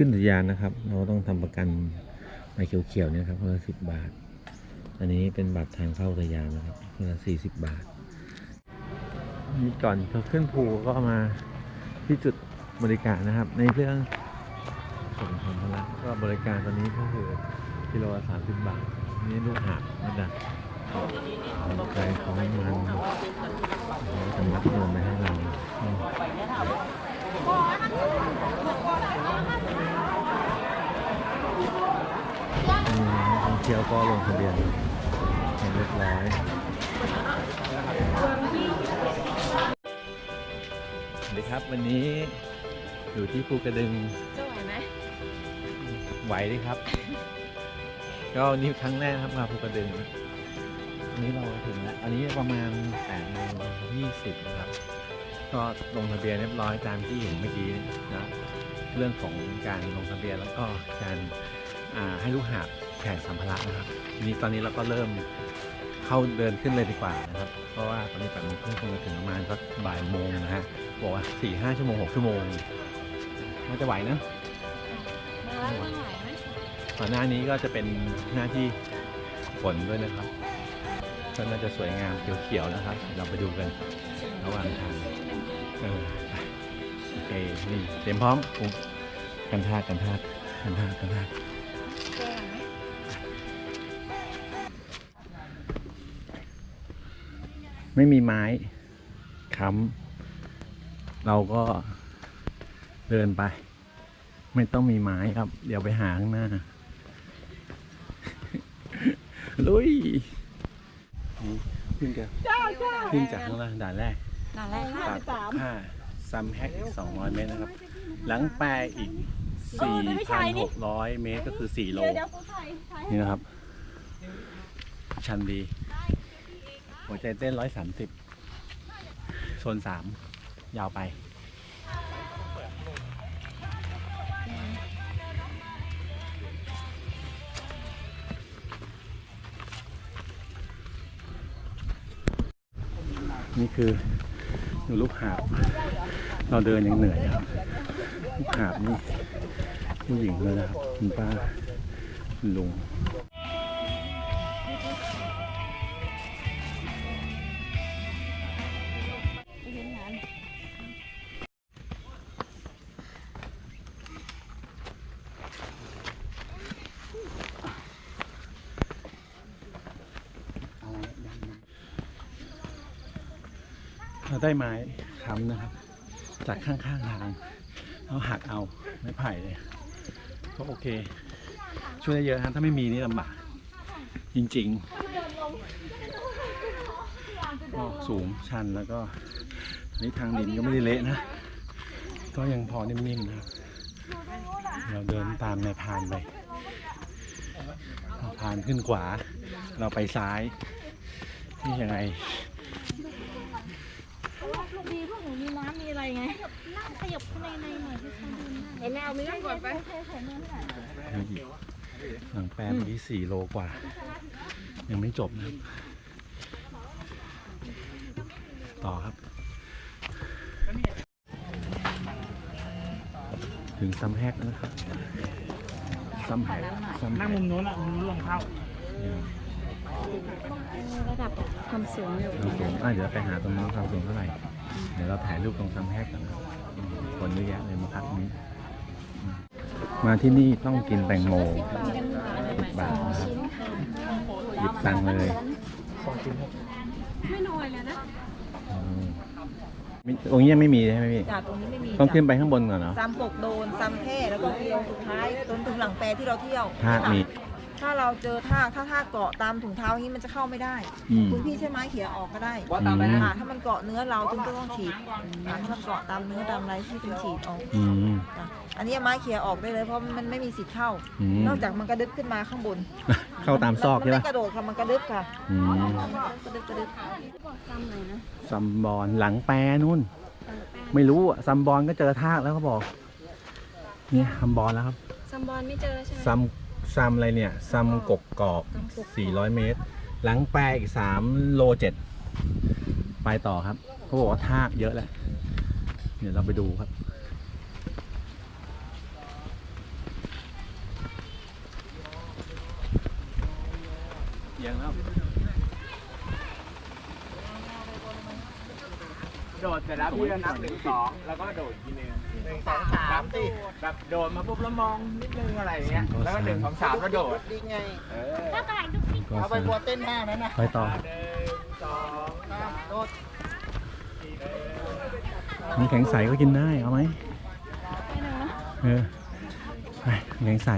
ขึ้นอุทยานนะครับ เราต้องทำประกันใบเขียวๆเนี่ยครับคนละสิบบาท อันนี้เป็นบัตรทางเข้าอุทยานนะครับคนละสี่สิบบาทนี่ก่อนเขาขึ้นภูก็มาที่จุดบริการนะครับ ในเรื่องส่งสัมภาระก็บริการตอนนี้ก็คือกิโลละสามสิบบาท นี่ลูกหาบนะจ๊ะของใครของมันเราจะมัดรวมไปให้เรา ท่องเที่ยวก็ลงทะเบียนให้เรียบร้อยสวัสดีครับวันนี้อยู่ที่ภูกระดึงจะไหวไหมไหวดิครับ ก็นี่ครั้งแรกนะครับมาภูกระดึงอันนี้เราถึงแล้วอันนี้ประมาณแปดโมงยี่สิบนะครับก็ลงทะเบียนเรียบร้อยตามที่เห็นเมื่อกี้นะเรื่องของการลงทะเบียนแล้วก็การอ่าให้ลูกหาบ แข่งสัมภาระนะครับทีนี้ตอนนี้เราก็เริ่มเข้าเดินขึ้นเลยดีกว่านะครับ เพราะว่าตอนนี้แปดโมงครึ่งคงจะถึงประมาณสักบ่ายโมงนะฮะบอกว่าสี่ห้าชั่วโมงหกชั่วโมงน่าจะไหวนะมาแล้วไม่ไหวไหมก่อนหน้านี้ก็จะเป็นหน้าที่ฝนด้วยนะครับก็น่าจะสวยงามเขียวๆนะครับ เราไปดูกันระหว่างทางเออไปโอเคนี่เตรียมพร้อมอุ๊ยกันทาดกันทาดกันทาดกันทา ไม่มีไม้ค้ำเราก็เดินไป ไม่ต้องมีไม้ครับ เดี๋ยวไปหาข้างหน้า ลุยนี่ขึ้นกันขึ้นจากข้างล่างด่านแรกนานแรกค่ะตัดห้าซัมแฮกอีก200เมตรนะครับ หลังแปรอีก4,600เมตรก็คือ4โล นี่นะครับ ชันดี หัวใจเต้น130โซน3ยาวไป นี่คือดูลูกหาบ เราเดินยังเหนื่อยครับลูกหาบนี่ผู้หญิงเลยนะครับคุณป้าคุณลุง เราได้ไม้ค้ำนะครับ จากข้างๆทางเราหักเอาไม้ไผ่เลยก็โอเค ช่วยได้เยอะครับถ้าไม่มีนี่ลำบากจริงๆก็สูงชันแล้วก็นี่ทางดินก็ไม่ได้เละนะ ก็ยังพอนิ่มๆนะครับเราเดินตามนายพานไปนาพานขึ้นขวา เราไปซ้าย นี่ยังไง ดีพวกหนูมีน้ำมีอะไรไงนั่งขยับข้างในในหน่อยที่เขาดูหน้าเดี๋ยวเราไม่ต้องก่อนไปหลังแปลเมื่อกี้สี่โลกว่า ยังไม่จบนะครับต่อครับ ถึงซัมแฮกแล้วนะครับซัมแฮกซัมแฮนั่งกมุมโน้นอะมุมโน้นลงเข้าระดับความสูงอยู่ครับผมอะเดี๋ยวไปหาตรงนู้นความสูงเท่าไหร่เดี๋ยวเราถ่ายรูปตรงซัมแฮกกันนะครับอืมคนเยอะแยะเลยมาพักนี้อืมมาที่นี่ต้องกินแตงโมสิบบาทนะครับหยิบตังค์เลยไม่น้อยเลยนะอืมมีตรงนี้ยังไม่มีใช่ไหมพี่จากตรงนี้ไม่มีต้องขึ้นจ้ะไปข้างบนก่อนเนาะซ้ำปกโดนซ้ำแพร่แล้วก็เที่ยวสุดท้ายจนถึงหลังแปรที่เราเที่ยวถ้ามี ถ้าเราเจอท่าถ้าท่าเกาะตามถุงเท้าอย่างนี้มันจะเข้าไม่ได้ อืม คุณพี่ใช้ไม้เขี่ยออกก็ได้ว่าตามไปนะ ค่ะถ้ามันเกาะเนื้อเราจึงก็ต้องฉีดอ่าถ้ามันเกาะตามเนื้อตามอะไรที่เป็นฉีดออกอืม จ้ะอันนี้ไม้เขี่ยออกได้เลยเพราะมันไม่มีสิทธิ์เข้า อืม นอกจากมันกระดึบขึ้นมาข้างบนเข้าตามซอกมันใช่ไม่ปะกระโดดค่ะมันกระดึบค่ะอืมกระดึบกระดึบบอกจำเลยนะซัมบอลหลังแปรนู่น ไม่รู้อะซัมบอลก็เจอทากแล้วเขาบอก เนี่ยซัมบอลแล้วครับซัมบอลไม่เจอใช่ไหมซัม ซัมอะไรเนี่ยซัมกกกอก400 เมตร หลังแปรอีก3โล7ไปต่อครับเขาบอกว่าทากเยอะแล้วเดี๋ยวเราไปดูครับเยียงครับโดดเสร็จแล้วพี่จะนับหนึ่งสองแล้วก็โดดทีนึง นึ่งสองสามสิแบบโดดมาปุ๊บแล้วมองนิดนึงอะไรอย่างเงี้ยแล้วก็หนึ่งสองสามแล้วโดดดีไงเออถ้ากระไรดุกดิกก็เอาไปสามบัวเต้นห้านั้นนะไปต่อหนึ่งสองสามโดดน้ำแข็งใสก็กินได้เอาไหมเออไปน้ำแข็งใส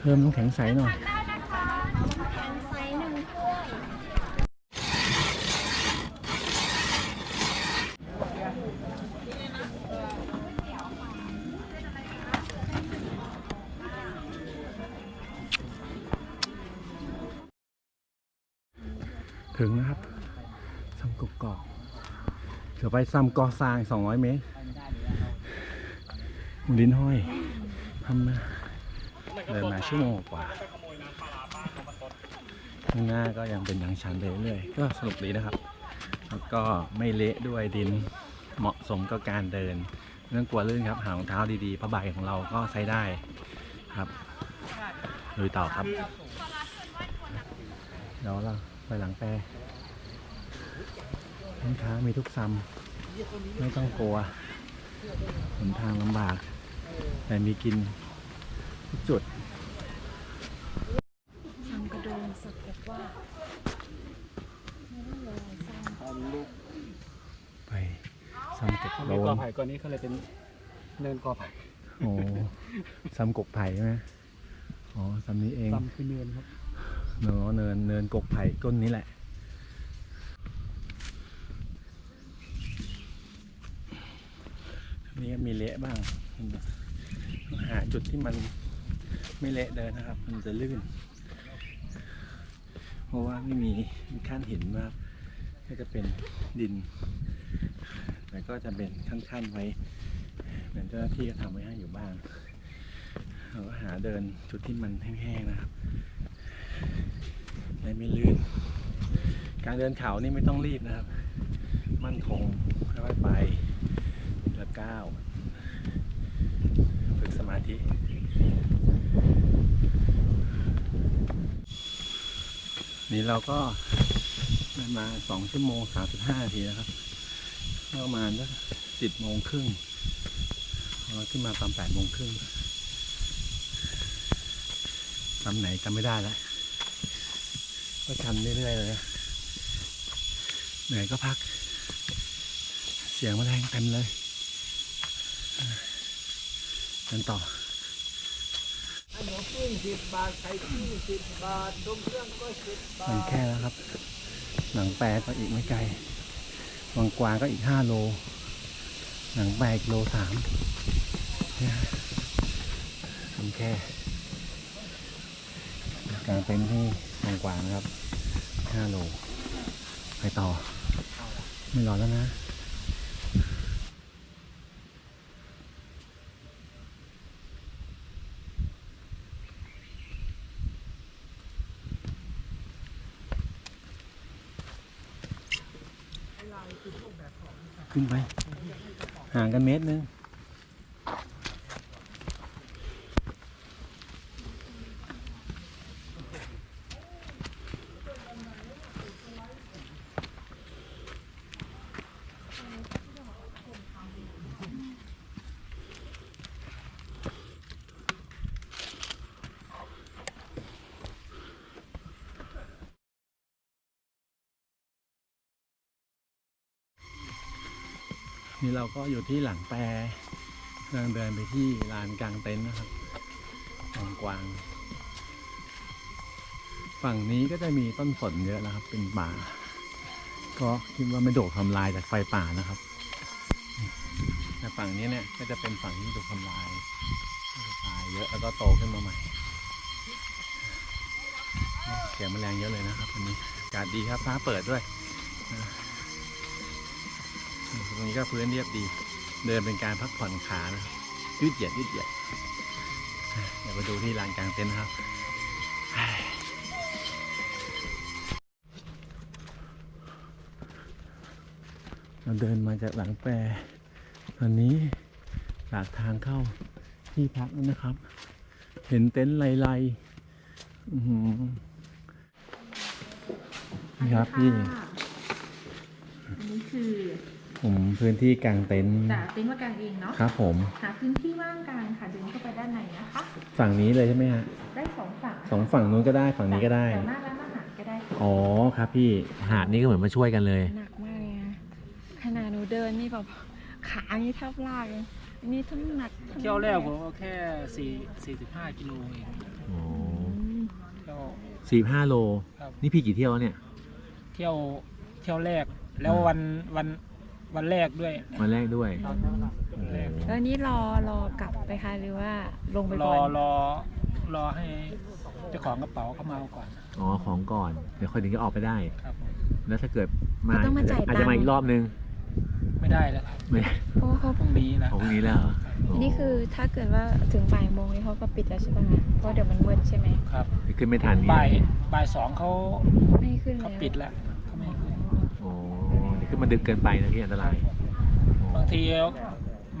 เพิ่มน้ำแข็งใสหน่อย ถึงนะครับซ้ำกกอกเดี๋ยวไปซ้ำกอซาง 200 เมตรมูลินห้อยทำมาเดินมาชั่วโมงกว่าข้างหน้าก็ยังเป็นทางชันไปเรื่อยๆก็สนุกดีนะครับ แล้วก็ไม่เละด้วยดินเหมาะสมกับการเดินไม่องกลัวลื่นครับหารองเท้าดีๆผ้าใบของเราก็ใช้ได้ครับลุยต่อครับเดี๋ยวเรา ไปหลังแปรร้านค้ามีทุกซัมไม่ต้องกลัวหนทางลำบาก แต่มีกินทุกจุดทำกระโดงสักแบบว่าไปซัมกกถ้าโลมีกอนไผ่ก้อนนี้เขาเลยเป็นเนินกอไผ่โอ้ซัมกกไผ่ใช่ไหมอ๋อซัมนี้เองตำคือเนินครับ เนอะเนินเนินกกไผ่ก้นนี้แหละ นี่มีเละบ้าง หาจุดที่มันไม่เละเดินนะครับ มันจะลื่น เพราะว่าไม่มีขั้นหินมากก็จะเป็นดินแต่ก็จะเป็นขั้นๆไว้ เหมือนเจ้าหน้าที่ก็ทำไว้ให้อยู่บ้างเราก็หาเดินจุดที่มันแห้งๆนะครับ ได้ไม่ลื่น การเดินเขานี่ไม่ต้องรีบนะครับ มั่นคงค่อยๆไปทีละก้าวฝึกสมาธินี่เราก็มาสองชั่วโมงสามสิบห้านาทีนะครับประมาณสักสิบโมงครึ่งเราขึ้นมาตอนแปดโมงครึ่งตำไหนจำไม่ได้แล้ว ก็ชันเรื่อยๆเลยนะเหนื่อยก็พัก เสียงแมลงเต็มเลยเดินต่อขนมปิ้งสิบบาทไข่ปิ้งสิบบาทต้มเครื่องก็สิบบามันทแค่แล้วครับหนังแปรก็อีกไม่ไกลวังกวางก็อีกห้าโลหนังแปรอีกโลสามเนี่ยทำแค่กลางเต็นท์ที่วังกวางนะครับ ห้าโลไปต่อ ไม่รอแล้วนะขึ้นไป ห่างกันเมตรนึง เราก็อยู่ที่หลังแปรกำลังเดินไปที่ลานกลางเต็นท์นะครับกวางกวาง ฝั่งนี้ก็จะมีต้นสนเยอะนะครับ เป็นป่า ก็คิดว่าไม่โดดทำลายจากไฟป่านะครับแต่ฝั่งนี้เนี่ยก็จะเป็นฝั่งที่ถูกทำลายตายเยอะแล้วก็โตขึ้นมาใหม่เสียงแมลงเยอะเลยนะครับวันนี้อากาศดีครับฟ้าเปิดด้วย ตรงนี้ก็พื้นเรียบดี เดินเป็นการพักผ่อนขานะยืดเหยียดยืดเหยียดเดี๋ยวมาดูที่ลานกลางเต็นท์นะครับเราเดินมาจากหลังแปรตอนนี้หากทางเข้าที่พักแล้วนะครับ เห็นเต็นท์ไล่ๆอือหือนี่ครับพี่ อันนี้นี่คือ ผมพื้นที่กลางเต็นท์จ่าเต็นท์มากางเองเนาะครับผมหาพื้นที่ว่างกลางค่ะเดินเข้าไปด้านในนะคะฝั่งนี้เลยใช่ไหมฮะได้สองฝั่งสองฝั่งนู้นก็ได้ฝั่งนี้ก็ได้แต่หน้าร้านอาหารก็ได้ค่ะอ๋อครับพี่หาดนี้ก็เหมือนมาช่วยกันเลย หนักมากเลยนะขนาดหนูเดินนี่แบบขานี่แทบลากเลยอันนี้ทั้งหนักทั้งเที่ยวแรกผมเอาแค่สี่สี่สิบห้ากิโลเองอ๋ออืมเที่ยวสี่ห้าโล ครับนี่พี่กี่เที่ยวแล้วเนี่ย เที่ยวเที่ยวแรกแล้ววันวัน วันแรกด้วยวันแรกด้วยวันแรกแล้วนี้รอรอกลับไปคะหรือว่าลงไปรก่ออนรอรอให้เจ้าของกระเป๋าเขามาเอาก่อนอ๋อของก่อนเดี๋ยวค่อยถึงจะออกไปได้ ครับผมแล้วถ้าเกิดมาก็ต้องมาจ่ายอาจตัจะงมาอีกค์รอบนึงไม่ได้แล้วครับไม่เพราะว่าเขาพรุ่งนี้แล้วของพรุ่งนี้แล้วเหรออันนี้คือถ้าเกิดว่าถึงบ่ายโมงนี่เขาก็ปิดแล้วใช่ปะคะเพราะเดี๋ยวมันมืดใช่ไหมครับเดี๋ยวขึ้นไม่ทันนี่บ่ายบ่ายสองเขาไม่ให้ขึ้นเขาแล้วปิดแล้วเขาไม่ให้ขึ้น โอ้ เดี๋ยวขึ้นมาดึกเกินไปนะพี่อันตรายบางที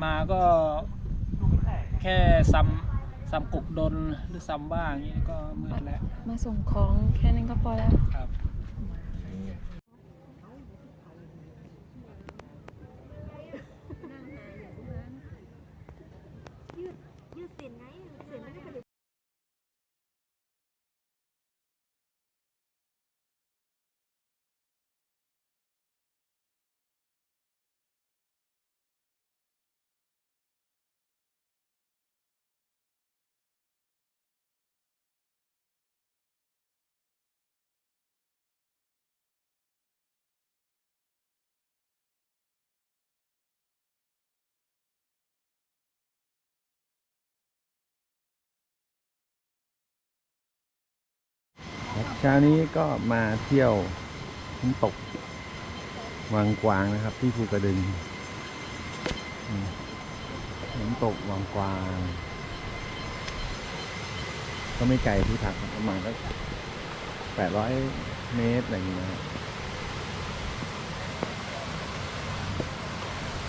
มาก็แค่ซ้ำซ้ำกุกดนหรือซ้ำบ้างอย่างนี้ก็มืดแล้ว มาส่งของแค่นั้นก็พอแล้วครับ เช้านี้ก็มาเที่ยวน้ำตกวังกวางนะครับ ที่ภูกระดึงน้ำตกวังกวาง ก็ไม่ไกลที่พักประมาณก็แปดร้อยเมตรอะไรอย่างเงี้ย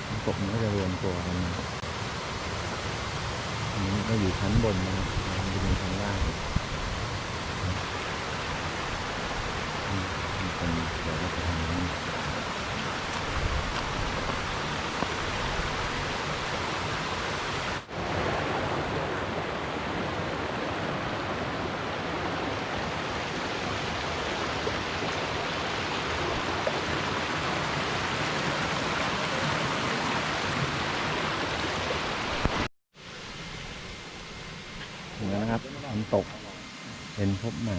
น้ำตกมันก็จะรวมตัวกันนนี้ก็อยู่ชั้นบนนะครับมันจะเป็นชั้นล่าง มมีคนเดี๋ยวเราไปทางนี้ถึงแล้วนะครับน้ำตกเป็นพบใหม่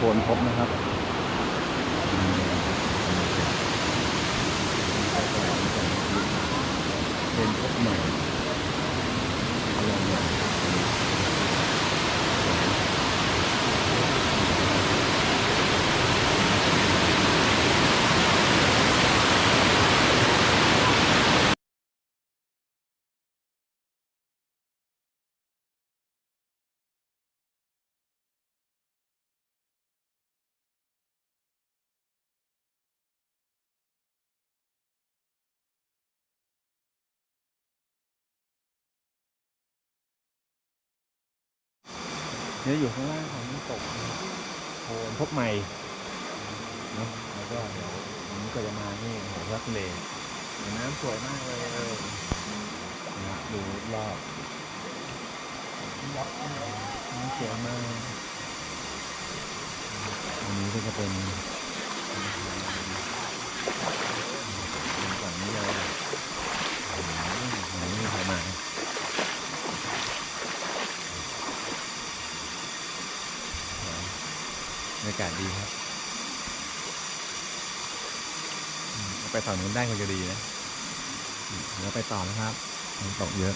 คนพบนะครับเป็นพบใหม่ลองมา เนี่ยอยู่ข้างล่างของน้ำตกนะครับโพนพบใหม่เนาะแล้วก็เดี๋ยวอันนี้ก็จะมานี่หาดวัดเลน้ำสวยมากเลยนะครับดูรอบน้ำสวยมากอันนี้ก็จะเป็นฝั่งนี้เลยอืมอันนี้ใครมา บรรยากาศดีครับ ไปฝั่งนู้นได้คงจะดีนะมแล้วไปต่อนะครับมันตกเยอะ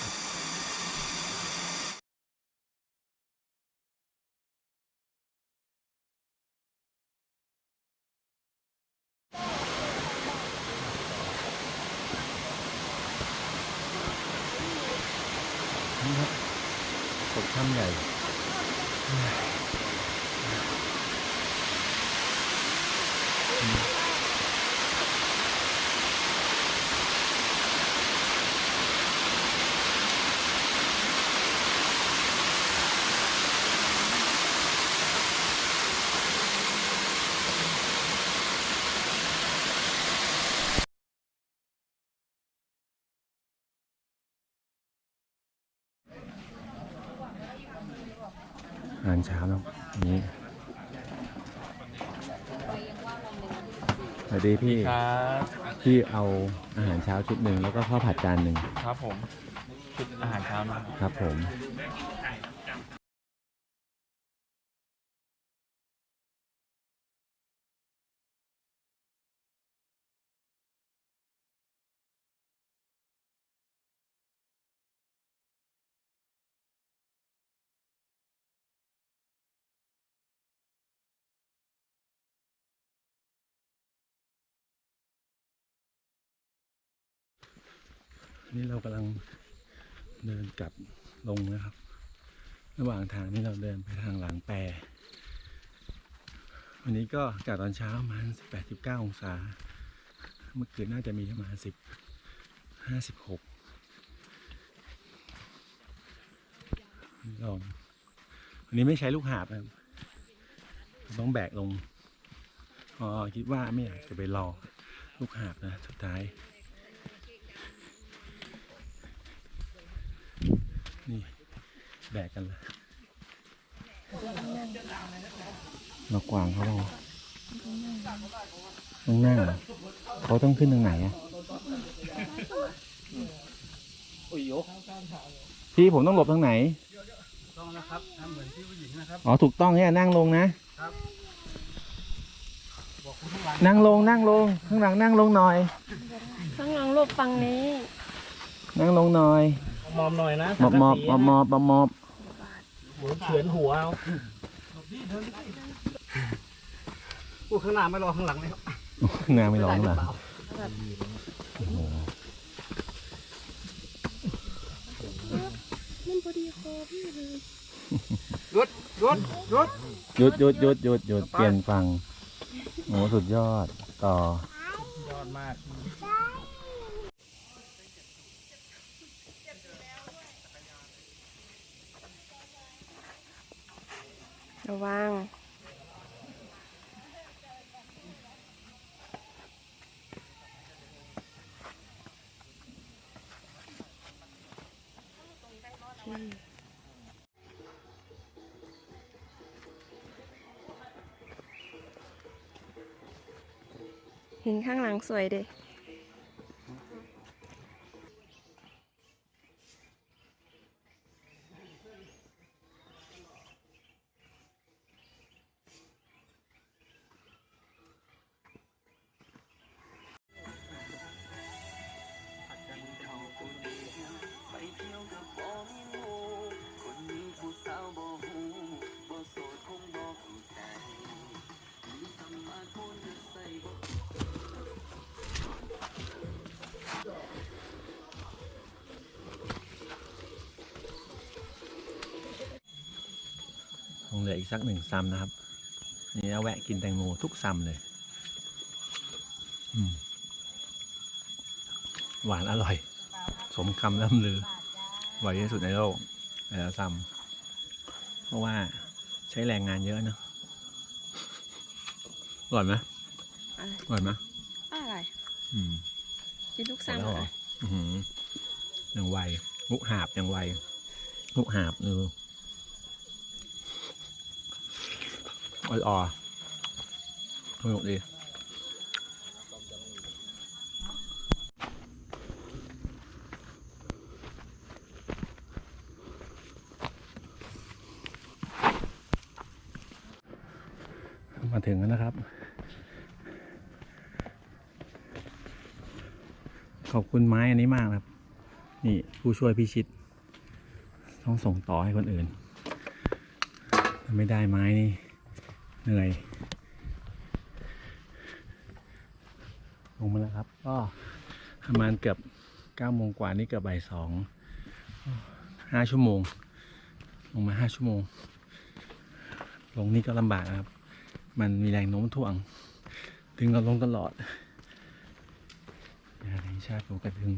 นี่ครับตกถ้ำใหญ่ อาหารเช้าแล้วอันนี้สวัส ดีพี่ครับพี่เอาอาหารเช้าชุดหนึ่งแล้วก็ข้าวผัดจานหนึ่งครับผมชุดอาหารเช้านะครับผม นี่เรากำลังเดินกลับลงนะครับ ระหว่างทางนี้เราเดินไปทางหลังแปร วันนี้ก็อากาศตอนเช้าประมาณ18 19องศา เมื่อคืนน่าจะมีประมาณ10 56ลองวันนี้ไม่ใช้ลูกหาบนะครับต้องแบกลงพอคิดว่าไม่อยากจะไปรอลูกหาบนะ สุดท้าย นี่แบกกันเลยมากวางเขาบอกต้องนั่งเหรอเขาต้องขึ้นทางไหนอะอุ้ยโยกพี่ผมต้องหลบทางไหนต้องนะครับทำเหมือนที่ผู้หญิงนะครับ อ๋อ ถูกต้องเนี่ยนั่งลงนะบอกคุณข้างหลังนั่งลงนั่งลงข้างหลังนั่งลงหน่อย ข้างหลังรูปฝั่งนี้ นั่งลงหน่อย มอมหน่อยนะหมอบหมอบหมอบหมอบหมอบหมอบหัวเฉือนหัวเอาอู้ข้างหน้าไม่รอข้างหลังเลยครับงานไม่ร้องเหรอโอ้โหมันพอดีคอพี่เลยหยุดหยุดหยุดหยุดหยุดหยุดหยุดหยุดเปลี่ยนฟังโอ้สุดยอดต่อยอดมาก วังหินข้างหลังสวยดิ ออีกสักหนึ่งซัมนะครับ นี่เอาแวะกินแตงโมทุกซัมเลยอืมหวานอร่อย สมคำล่ำลืออร่อยที่สุดในโลกแต่ละซัมเพราะว่าใช้แรงงานเยอะเนอะอร่อยไหมอะไรอร่อยไหมอะไรอืมกินทุกเสร็จซ้ำแล้วเหรเลอยอือหือยังไวลุกหาบยังไวลุกหาบดูอ่อ ยๆสนุกดีมาถึงแล้วนะครับ ขอบคุณไม้อันนี้มากครับ นี่ผู้ช่วยพิชิต ต้องส่งต่อให้คนอื่น ไม่ได้ไม้นี่ เหนื่อย ลงมาแล้วครับ ก็ประมาณเกือบเก้าโมงกว่านี่เกือบบ่ายสองห้าชั่วโมง ลงมาห้าชั่วโมง ลงนี่ก็ลำบากนะครับ มันมีแรงโน้มถ่วงถึงเราลงตลอดยาในชาติภูกระดึง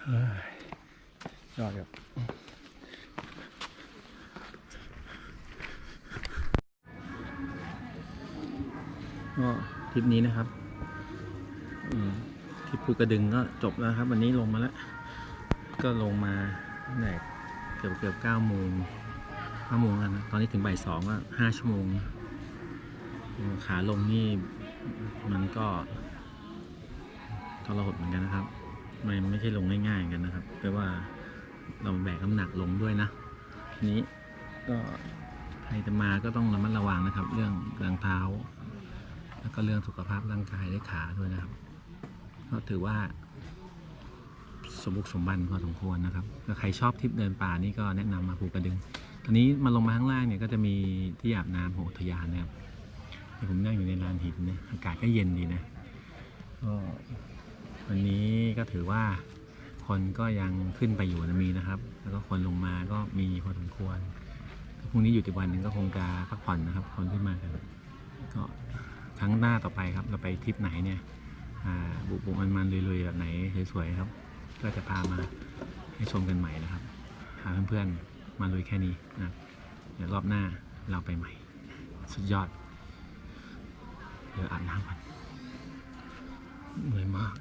เฮ้ยยอดครับ ก็ทริปนี้นะครับทริปภูกระดึงก็จบแล้วครับ วันนี้ลงมาแล้ว ก็ลงมาตั้งแต่เกือบเกือบเก้าโมงเก้าโมงแล้วนะตอนนี้ถึงบ่ายสองก็ห้าชั่วโมง ขาลงนี่มันก็ทรหดเหมือนกันนะครับมันไม่ใช่ลงง่ายๆกันนะครับเพราะว่าเราแบกน้ำหนักลงด้วยนะทีนี้ก็ใครจะมาก็ต้องระมัดระวังนะครับ เรื่องรางเท้า แล้วก็เรื่องสุขภาพร่างกายและขาด้วยนะครับ ก็ถือว่า สมบุกสมบันพอสมควรนะครับถ้าใครชอบทริปเดินป่านี่ก็แนะนำมาภูกระดึง ตอนนี้มาลงมาข้างล่างเนี่ยก็จะมีที่อาบน้ำโหทยานนะครับผมนั่งอยู่ในลานหินเนี่ยอากาศก็เย็นดีนะก็วันนี้ก็ถือว่าคนก็ยังขึ้นไปอยู่นะมีนะครับ แล้วก็คนลงมาก็มีพอสมควรพรุ่งนี้อยู่อีกวันหนึ่งก็คงจะพักผ่อนนะครับ คนที่มากันก็ ครั้งหน้าต่อไปครับ เราไปทริปไหนเนี่ยบุกบุกมันมันเลยๆแบบไหนสวยๆครับ ก็จะพามาให้ชมกันใหม่นะครับหาเพื่อนๆมาลุยแค่นี้นะเดี๋ยวรอบหน้าเราไปใหม่ สุดยอด เดี๋ยวอาบน้ำก่อนเหนื่อยมาก